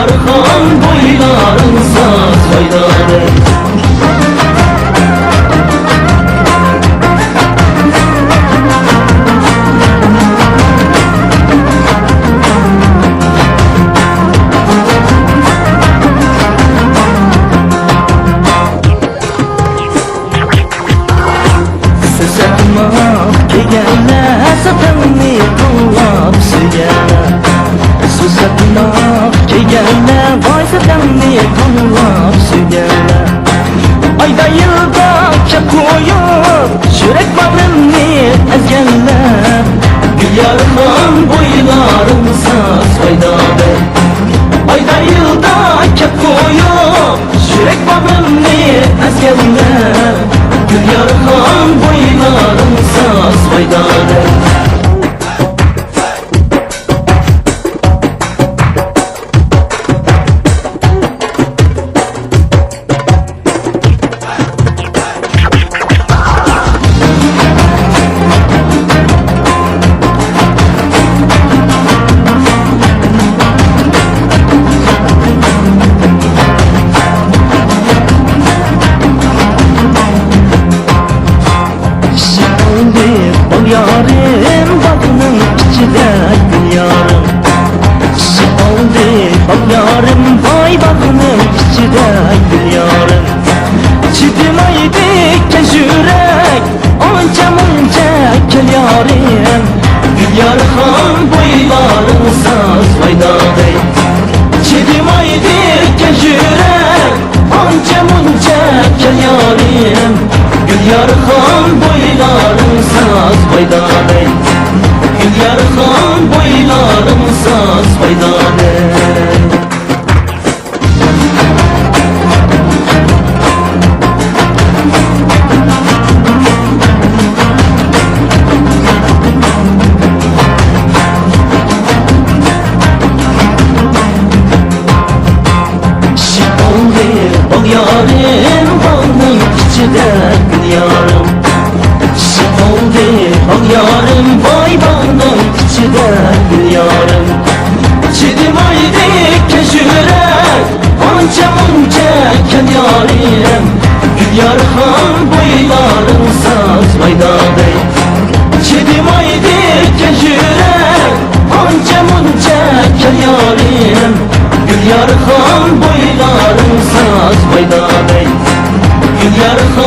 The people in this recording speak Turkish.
Yarhan boyların saz faydalı Sızatmak kegene Sızatmak kegene Vay satanni kullap sugene Ayda yılda kep koyup Şürek bağrımni ezgene Gül yarman boylarım saz faydalı Ayda yılda kep koyup Şürek bağrımni ezgene Gül yarman boylarım saz faydalı yarim Bağının içinde gül yarım Şimdi ol yarim Vay bağının içinde gül yarım Çidim aydı keşürek Onca munca gül yarim. Gül yarhan boyların saz faydalı Çidim aydı keşürek Onca munca gül yarim. Gül yarhan saz faydalı Gül yarhan boyların saz faydalı Yarhan boyların saz maydadı Çedim aydı kejüre Hanca munca keryalim Gül yarhan boyların saz maydadı Gül yarhan